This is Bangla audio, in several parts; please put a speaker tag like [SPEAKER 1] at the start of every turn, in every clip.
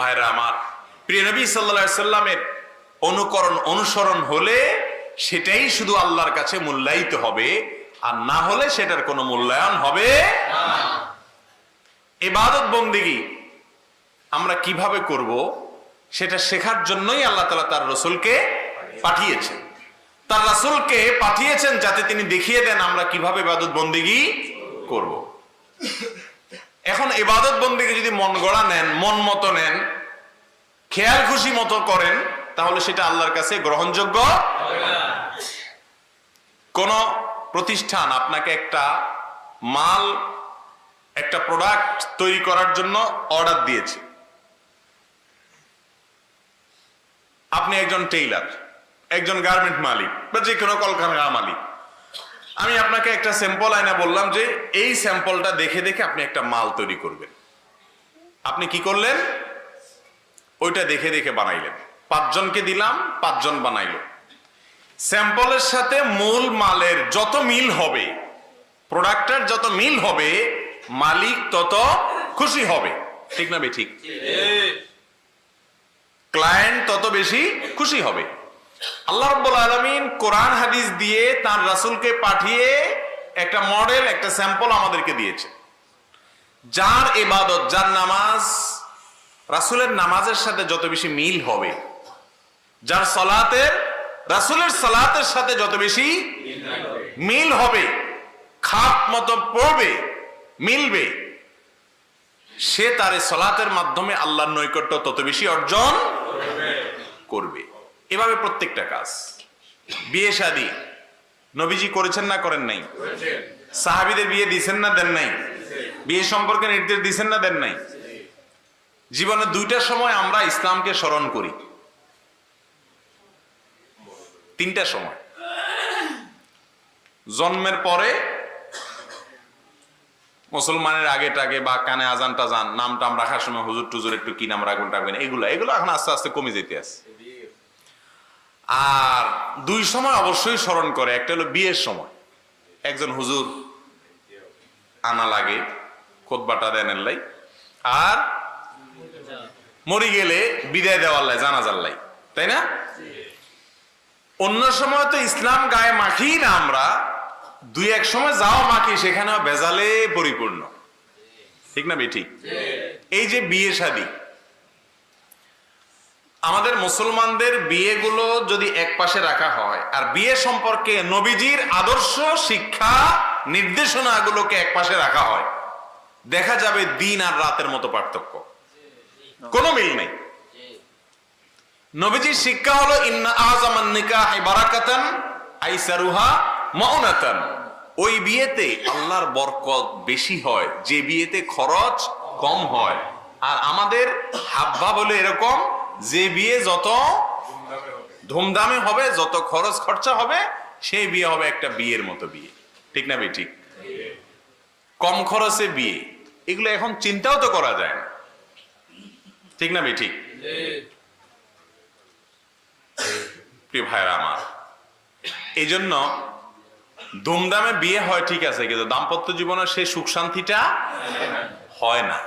[SPEAKER 1] ভাইরা আমার। প্রিয় নবী সাল্লা সাল্লামের অনুকরণ, অনুসরণ হলে সেটাই শুধু আল্লাহর কাছে মূল্যায়িত হবে, আর না হলে সেটার কোনো মূল্যায়ন হবে এবাদত বন্দিগি আমরা কীভাবে করব, সেটা শেখার জন্যই আল্লাহ তালা তার রসুলকে পাঠিয়েছেন। তার রাসুলকে পাঠিয়েছেন যাতে তিনি দেখিয়ে দেন আমরা কীভাবে ইবাদত বন্দিগি করব। এখন এবাদত বন্দিকে যদি মন গড়া নেন, মন মতো নেন, খেয়াল খুশি মতো করেন, তাহলে সেটা আল্লাহর কাছে গ্রহণযোগ্য কোন প্রতিষ্ঠান আপনাকে একটা মাল, একটা প্রোডাক্ট তৈরি করার জন্য অর্ডার দিয়েছে। আপনি একজন টেইলার একজন গার্মেন্ট মালিক, বা যে কোনো কলকারখানার মালিক। আমি আপনাকে একটা স্যাম্পল আয়না বললাম যে এই স্যাম্পলটা দেখে দেখে আপনি একটা মাল তৈরি করবেন। আপনি কি করলেন? ওইটা দেখে দেখে বানাইলেন। পাঁচজনকে দিলাম পাঁচজন বানাইল। স্যাম্পলের সাথে মূল মালের যত মিল হবে প্রোডাক্টের যত মিল হবে মালিক তত খুশি হবে। ঠিক না বে ঠিক? ক্লায়েন্ট তত বেশি খুশি হবে। আল্লাহ রব্বুল আলমিন কোরআন হাদিস দিয়ে তার রাসূলকে পাঠিয়ে একটা মডেল, একটা স্যাম্পল আমাদেরকে দিয়েছে। যার ইবাদত, যার নামাজ, রাসূলের নামাজের সাথে যত বেশি মিল হবে, যার সলাতের, রাসূলের সালাতের সাথে যত বেশি মিল হবে, খাপ মতো পড়বে, মিলবে, সে তার সলাতের মাধ্যমে আল্লাহর নৈকট্য তত বেশি অর্জন করবে। এভাবে প্রত্যেকটা কাজ। বিয়ে শাদী, নবীজি করেছেন না, করেন নাই? সাহাবিদের বিয়ে দিছেন না, দেন নাই? বিয়ে সম্পর্কে নির্দেশ দিছেন না, দেন নাই? জীবনে দুইটা সময় আমরা ইসলামকে স্মরণ করি। তিনটা সময়। জন্মের পরে মুসলমানের আগে টাগে বা কানে আজান টাজান নাম টাম রাখার সময় হুজুর টুজুর একটু কি নাম রাখবেন রাখবেন এগুলো এগুলো এখন আস্তে আস্তে কমে যেতে আছে। আর দুই সময় অবশ্যই স্মরণ করে, একটা হলো বিয়ের সময়। একজন হুজুর আনা লাগে, খোদবাটা দেন লাই। আর মরি গেলে বিদায় দেওয়ার লাই, জানাজার লাই, তাই না? অন্য সময় তো ইসলাম গায়ে মাখি না আমরা, দুই এক সময় যাও মাখি সেখানে বেজালে পরিপূর্ণ। ঠিক না বেঠিক এই যে বিয়ে শাদী আমাদের মুসলমানদের বিয়েগুলো যদি এক পাশে রাখা হয়, আর বিয়ে সম্পর্কে নবীজির আদর্শ, শিক্ষা, নির্দেশনাগুলোকে এক পাশে রাখা হয়, দেখা যাবে দিন আর রাতের মতো পার্থক্য। কোনো মিল নেই। নবীজির শিক্ষা হলো, ইন্না ওই বিয়েতে আল্লাহর বরকত বেশি হয়, যে বিয়েতে খরচ কম হয়। আর আমাদের হাব্বা বলে এরকম যে বিয়ে যত ধুমধামে হবে। যত খরচ খরচা হবে সেই বিয়ে হবে একটা বিয়ের মতো বিয়ে। ঠিক না ভাই ঠিক কম খরচে বিয়ে। এগুলো এখন চিন্তাও তো করা যায় না। ঠিক না ভাই ঠিক প্রিয় ভাইরা আমার এই জন্য ধুমধামে বিয়ে হয় ঠিক আছে কিন্তু দাম্পত্য জীবনের সেই সুখ শান্তিটা হয় না।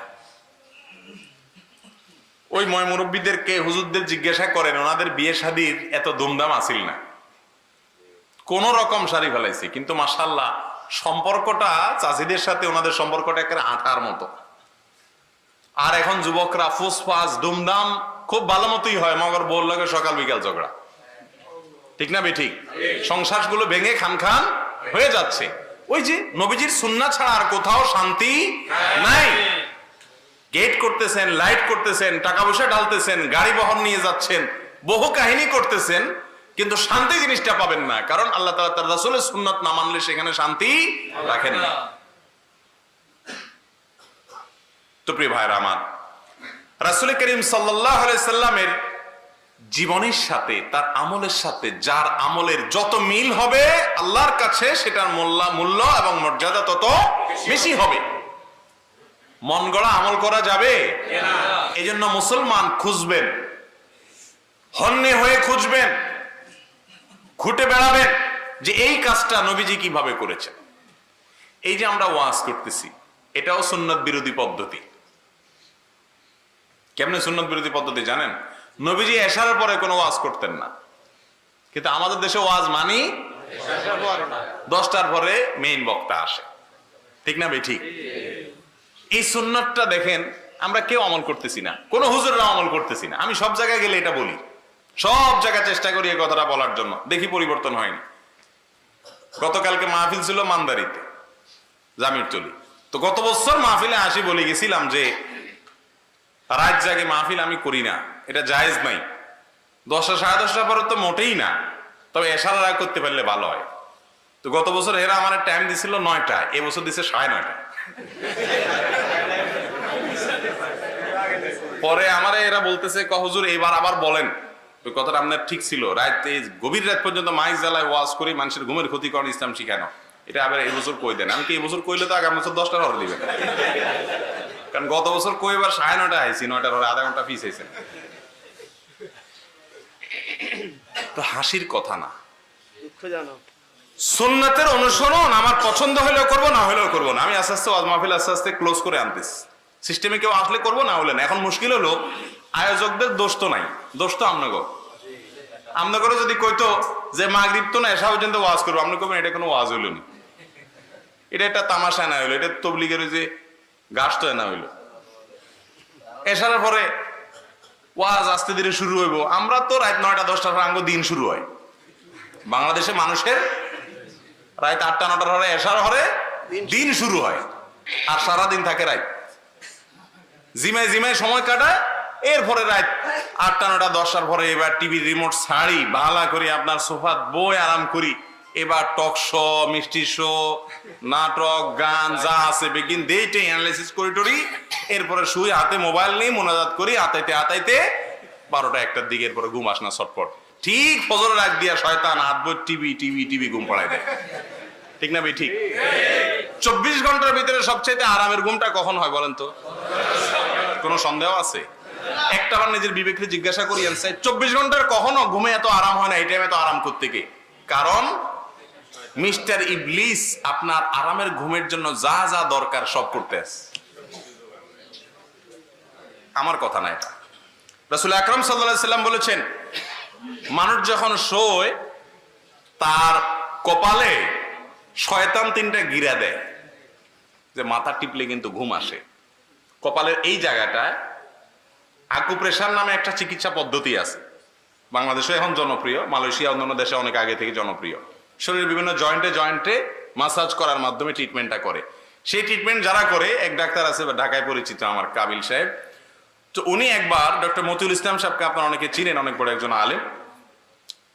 [SPEAKER 1] ওই ময় মুরব্বীদেরকে হুজুরদের জিজ্ঞাসা করেন ওনাদের বিয়ে শাদির এত ধুমধাম আসিল না? কোন রকম শাড়ি ফেলাইছে কিন্তু মাসাল্লাহ সম্পর্কটা চাষিদের সাথে ওনাদের সম্পর্কটা একেবারে আঠার মতো। আর এখন যুবকরা ফুসফাস ধুমধাম খুব ভালো মতোই হয় মগর বল লাগে সকাল বিকাল ঝগড়া। ঠিক না বেঠিক? সংসারগুলো ভেঙে খান খান হয়ে যাচ্ছে। ওই যে নবীজির সুন্না ছাড়া আর কোথাও শান্তি নাই। গেট করতেছেন, লাইট করতেছেন, টাকা পয়সা ঢালতেছেন, গাড়ি বহন নিয়ে যাচ্ছেন, বহু কাহিনী করতেছেন, কিন্তু শান্তি জিনিসটা পাবেন না, কারণ আল্লাহ তালা তার রাসুলের সুন্নত না মানলে সেখানে শান্তি রাখেন না। তো প্রিয় ভাইরা আমার, রাসুল করিম সাল্লামের জীবনের সাথে, তার আমলের সাথে, যার আমলের যত মিল হবে, আল্লাহর কাছে সেটার মূল্য এবং মর্যাদা তত বেশি হবে। মন গড়া আমল করা যাবে? এই জন্য মুসলমান খুঁজবেন। হন্যে হয়ে খুঁজবেন। খুঁটে বেড়াবেন যে এই কাজটা নবীজি কীভাবে করেছেন। এই যে আমরা ওয়াজ করতেছি এটাও সুন্নত বিরোধী পদ্ধতি। কেমনে সুন্নত বিরোধী পদ্ধতি জানেন? নবীজি এশারের পরে কোনো ওয়াজ করতেন না। কিন্তু আমাদের দেশে ওয়াজ মানি দশটার পরে মেইন বক্তা আসে। ঠিক না বে ঠিক। এই সুন্নতটা দেখেন, আমরা কেউ আমল করতেছি না। কোনো হুজুররা আমল করতেছি না। আমি সব জায়গায় গেলে এটা বলি। সব জায়গায় চেষ্টা করি এই কথাটা বলার জন্য। দেখি পরিবর্তন হয়নি। গতকালকে মাহফিল ছিল মান্দারিতে, জামির চলি। তো গত বছর মাহফিলে আসি বলে গেছিলাম যে, রাত জাগে মাহফিল আমি করি না। এটা জায়েজ নাই। দশটা, সাড়ে দশটা পরে তো মোটেই না। তবে এশারা রাগ করতে পারলে ভালো হয়। তো গত বছর এরা আমার টাইম দিছিল নয়টা এবছর দিছে সাড়ে নয়টা পরে আমারে এরা বলতেছে "ক, হুজুর এবার আবার বলেন। কথাটা আপনার ঠিক ছিল। রাত গভীর রাত পর্যন্ত মাইক জ্বালায় ওয়াজ করি, মানুষের ঘুমের ক্ষতি করেন, ইসলাম শিখানো। এটা আবার এই বছর কই দেন? আমি কি এই বছর কইলে তো আগামী বছর দশটার হরে দিবেন? কারণ গত বছর কই এবার সাড়ে নয়টা আইসি নয়টার হরে আধা ঘণ্টা ফিস আইছেন তো হাসির কথা না।
[SPEAKER 2] দুঃখজনক
[SPEAKER 1] সুন্নাতের অনুসরণ আমার পছন্দ হলেও করব, না হলেও করব না। আমি আস্তে আস্তে মাহফিল আস্তে আস্তে ক্লোজ করে আনতেছি। সিস্টেমে কেউ আসলে করব, না হলে না। এখন মুশকিল হলো, আয়োজকদের দোষ তো নাই। দোষ তো আমনগর আমনগরে যদি কইতো যে মাগরিব তো না এসা পর্যন্ত ওয়াজ করব আপনি কবেন এটা কোনো ওয়াজ হইল না। এটা একটা তামাশা না হইল, এটা তবলিগের ওই যে গাছ তো না হইল। এসার পরে ওয়াজ আস্তে ধীরে শুরু হইব। আমরা তো রাত নয়টা, দশটার আঙ্গ দিন শুরু হয়। বাংলাদেশে মানুষের রাত আটটা নটার হরে এসার হরে দিন শুরু হয়। আর সারা দিন থাকে রাত। জিমায় জিমায় সময় কাটায় এরপরে রাত আটটা নটা দশটার পরে এবার টিভি রিমোট ছাড়ি ভালা করি আপনার সোফাত বই আরাম করি। এবার টক শো মিষ্টি শো নাটক গান যা আছে বেগিন দেইটে অ্যানালাইসিস করি টরি। এরপরে শুই হাতে মোবাইল নেই মোনাজাত করি আতাইতে আতাইতে বারোটা একটার দিকে এরপরে ঘুম আস না ছটপট ঠিক ফজরের রাখ দিয়া শয়তান হাত টিভি টিভি টিভি ঘুম পাড়ায় দেয়। ঠিক না ভাই, ঠিক? চব্বিশ ঘণ্টার ভিতরে সবচেয়ে আরামের ঘুমটা কখন হয় বলেন তো? কোনো সন্দেহ আছে? একটা বার নিজের বিবেককে জিজ্ঞাসা করি চব্বিশ ঘণ্টার কখনো ঘুমে এত আরাম হয় না? এই টাইমে এত আরাম করতে কে? কারণ মিস্টার ইবলিস আপনার আরামের ঘুমের জন্য যা যা দরকার সব করতে আছে। আমার কথা না এটা। রাসুল আকরম সাল্লাহ সাল্লাম বলেছেন, মানুষ যখন শোয়, তার কপালে শয়তান তিনটা গিরা দেয়, যে মাথা টিপলে কিন্তু ঘুম আসে। কপালের এই জায়গাটায় আকুপ্রেশার নামে একটা চিকিৎসা পদ্ধতি আছে। বাংলাদেশে এখন জনপ্রিয়, মালয়েশিয়া অন্যান্য দেশে অনেক আগে থেকে জনপ্রিয়। শরীরের বিভিন্ন জয়েন্টে জয়েন্টে মাসাজ করার মাধ্যমে ট্রিটমেন্টটা করে। সেই ট্রিটমেন্ট যারা করে, এক ডাক্তার আছে ঢাকায় পরিচিত আমার কাবিল সাহেব। তো উনি একবার ডক্টর মতিউল ইসলাম সাহেবকে আপনারা অনেকে চিনেন, অনেক বড় একজন আলেম।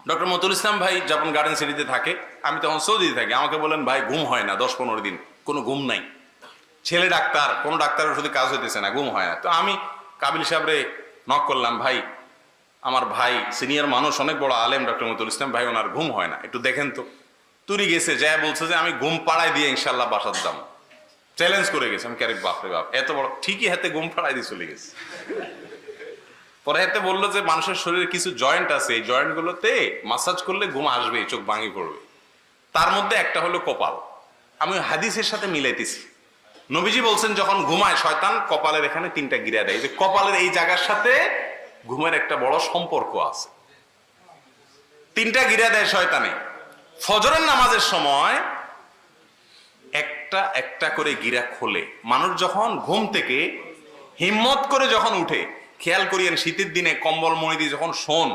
[SPEAKER 1] ডক্টর মতুল ইসলাম ভাই যখন গার্ডেন সিটিতে থাকে, আমি তখন সৌদিতে থাকি। আমাকে বলেন, ভাই, ঘুম হয় না, দশ পনেরো দিন, কোনো ঘুম নাই। ছেলে ডাক্তার, কোনো ডাক্তারের শুধু কাজ হইতেছে না, ঘুম হয় না। তো আমি কাবিল সাহেবরে নক করলাম, ভাই, আমার ভাই সিনিয়র মানুষ, অনেক বড় আলেম ডক্টর মতুল ইসলাম, ভাই, ওনার ঘুম হয় না, একটু দেখেন তো। তুরি গেছে যা বলছে যে, আমি ঘুম পাড়ায় দিয়ে ইনশাল্লাহ বাসার দাম চ্যালেঞ্জ করে গেছে, আমি ক্যারেক বাপরে বাপ, এত বড়, ঠিকই হাতে ঘুম পাড়ায় দিয়ে চলে গেছে। পরে হাতে বলল যে মানুষের শরীরে কিছু জয়েন্ট আছে, এই জয়েন্ট গুলোতে মাসাজ করলে ঘুম আসবে চোখ ভাঙি পড়বে। তার মধ্যে একটা হলো কপাল। আমি হাদিসের সাথে মিলাইতেছি। নবীজি বলছেন, যখন ঘুমায় শয়তান, কপালের এখানে তিনটা গিরা দেয়। যে কপালের এই জায়গার সাথে ঘুমের একটা বড় সম্পর্ক আছে। তিনটা গিরা দেয় শয়তানে। ফজরের নামাজের সময় একটা একটা করে গিরা খোলে। মানুষ যখন ঘুম থেকে হিম্মত করে যখন উঠে খেয়াল করিয়েন, শীতের দিনে কম্বল মণি দিয়ে যখন শোন,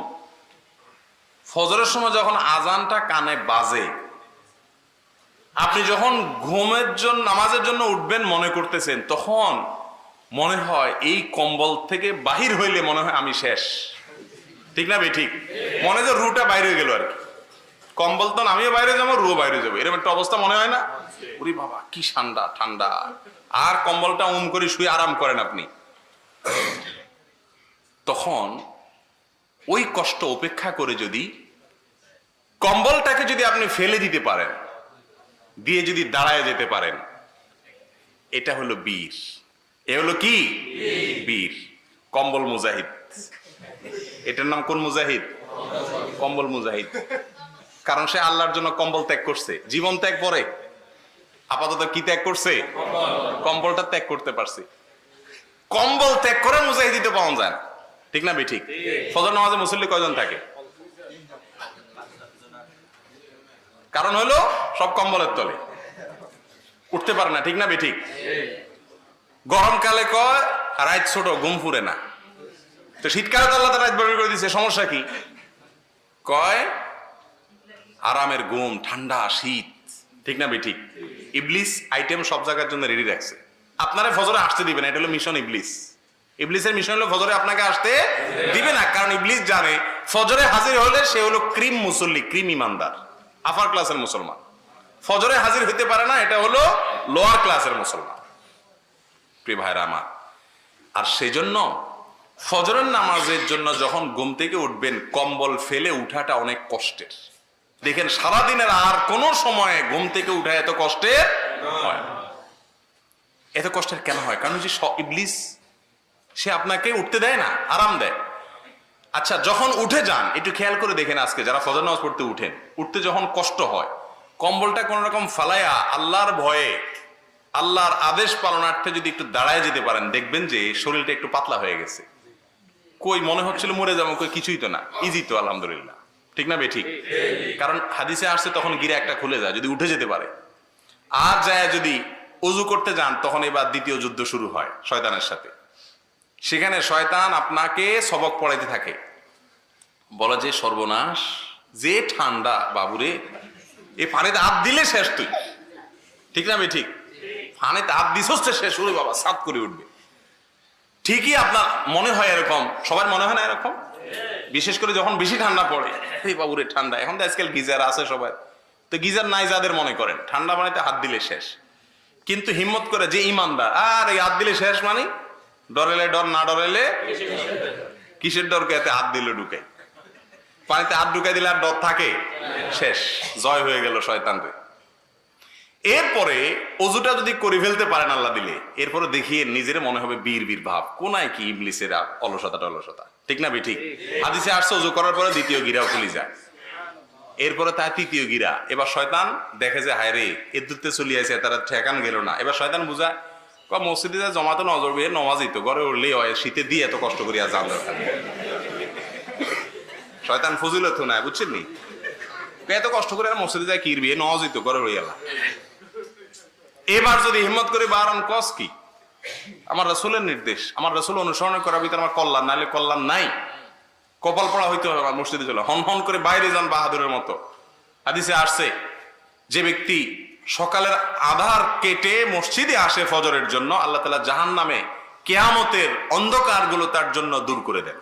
[SPEAKER 1] ফজরের সময় যখন আজানটা কানে বাজে, আপনি যখন ঘুমের জন্য, নামাজের জন্য উঠবেন মনে করতেছেন, তখন মনে হয় এই কম্বল থেকে বাহির হইলে মনে হয় আমি শেষ। ঠিক না ভাই ঠিক? মনে যে রুটা বাইরে হয়ে গেল আর কি। কম্বল তো আমিও বাইরে যাব, রুও বাইরে যাব, এরকম একটা অবস্থা মনে হয় না? উরি বাবা, কি ঠান্ডা ঠান্ডা। আর কম্বলটা উম করে শুয়ে আরাম করেন আপনি। তখন ওই কষ্ট উপেক্ষা করে যদি কম্বলটাকে যদি আপনি ফেলে দিতে পারেন, দিয়ে যদি দাঁড়ায় যেতে পারেন, এটা হলো বীর। এ হলো কি? বীর। কম্বল মুজাহিদ। এটার নাম কোন মুজাহিদ? কম্বল মুজাহিদ। কারণ সে আল্লাহর জন্য কম্বল ত্যাগ করছে। জীবন ত্যাগ করে। আপাতত কি ত্যাগ করছে? কম্বলটা ত্যাগ করতে পারছে। কম্বল ত্যাগ করে মুজাহিদিতে পাওয়া যায় না। ঠিক না ঠিক। ফজর নামাজে মুসল্লি কয়জন থাকে? কারণ হলো, সব কম্বলের তলে। উঠতে পারে না, ঠিক না ঠিক। গরমকালে কয়, রাত ছোট, ঘুম ফুরে না। তো শীতকালে তো আল্লাহ রাত বের করে দিছে, সমস্যা কি? কয়, আরামের ঘুম, ঠান্ডা, শীত। ঠিক না ঠিক। ইবলিস আইটেম সব জায়গার জন্য রেডি রাখছে। আপনারা ফজরে আসতে দিবেন এটা হলো মিশন ইবলিস। ইবলিসের মিশন হলো ফজরে আপনাকে আসতে দিবে না, কারণ ইবলিস জানে ফজরে হাজির হলে সে হলো ক্রিম মুসল্লি, ক্রিম ইমানদার। আফার ক্লাসের মুসলমান। ফজরে হাজির হতে পারে না, এটা হলো লোয়ার ক্লাসের মুসলমান। প্রিয় ভাইরা আমার, আর সেজন্য ফজরের নামাজের জন্য যখন ঘুম থেকে উঠবেন, কম্বল ফেলে উঠাটা অনেক কষ্টের। দেখেন, সারাদিনের আর কোনো সময়ে ঘুম থেকে উঠা এত কষ্টের হয় এত কষ্টের কেন হয়? কারণ যে ইবলিস সে আপনাকে উঠতে দেয় না, আরাম দেয়। আচ্ছা যখন উঠে যান, একটু খেয়াল করে দেখেন আজকে, যারা ফজর নামাজ পড়তে উঠেন, উঠতে যখন কষ্ট হয়, কম্বলটা কোন রকম ফালাইয়া আল্লাহর ভয়ে, আল্লাহর আদেশ পালনার্থে যদি একটু দাঁড়ায় যেতে পারেন, দেখবেন যে শরীরটা একটু পাতলা হয়ে গেছে। কই, মনে হচ্ছিল মরে যাব, কই, কিছুই তো না। ইজি তো, আলহামদুলিল্লাহ। ঠিক না বে ঠিক কারণ হাদিসে আসছে, তখন গিরে একটা খুলে যায়, যদি উঠে যেতে পারে। আর যায় যদি অজু করতে যান, তখন এবার দ্বিতীয় যুদ্ধ শুরু হয়, শয়তানের সাথে। সেখানে শয়তান আপনাকে সবক পড়াইতে থাকে। বলা যে সর্বনাশ, যে ঠান্ডা, বাবুরে, এ পানিতে হাত দিলে শেষ তুই। ঠিক না বে ঠিক পানিতে হাত দিছস শেষ, ওরে বাবা, সাত করে উঠবে। ঠিকই আপনার মনে হয় এরকম? সবার মনে হয় না এরকম? বিশেষ করে যখন বেশি ঠান্ডা পড়ে এই বাবুরে, ঠান্ডা। এখন তো আজকাল গিজার আছে সবাই। তো গিজার নাই যাদের মনে করেন। ঠান্ডা পানিতে হাত দিলে শেষ। কিন্তু হিম্মত করে যে ইমানদার, আর এই হাত দিলে শেষ মানে? ডরেলে ডর, না ডরেলে কিসের ডর এতে হাত দিলে ঢুকে। পানিতে হাত ঢুকাই দিলে আর ডর থাকে? শেষ। জয় হয়ে গেল শয়তানরে এরপরে অজুটা যদি করে ফেলতে পারেন আল্লাহ দিলে, এরপরে দেখিয়ে নিজের মনে হবে বীর বীর ভাব। কোনায় কি ইবলিসের অলসতা টলসতা? ঠিক না ঠিক। হাদিসে আসছে, অজু করার পরে দ্বিতীয় গিরাও খুলে যায়। এরপরে তার তৃতীয় গিরা। এবার শয়তান দেখে যে, হায় রে এর দূরতে চলে আসে তারা ঠেকান গেল না। এবার শয়তান বুঝায় ক মসজিদে যা জমাতো নজর বিয়ে নমাজই তো ঘরে উঠলে হয়, শীতে দিয়ে এত কষ্ট করিয়া যান দরকার। শয়তান ফজিলত নাই, বুঝছেন নি? এত কষ্ট করে মসজিদে যায় কিরবি? নওয়াজই তো ঘরে রইয়ালা এবার যদি হিম্মত করে বারণ কস কি? আমার রসুলের নির্দেশ, আমার রসুল অনুসরণ করার ভিতরে আমার কল্যাণ, নাহলে কল্যাণ নাই। কপাল পড়া হইতে হবে আমার মসজিদে চলে। হন হন করে বাইরে যান বাহাদুরের মতো। হাদিসে আসছে, যে ব্যক্তি সকালের আধার কেটে মসজিদে আসে ফজরের জন্য, আল্লাহ তালা জাহান নামে কেয়ামতের অন্ধকারগুলো তার জন্য দূর করে দেন।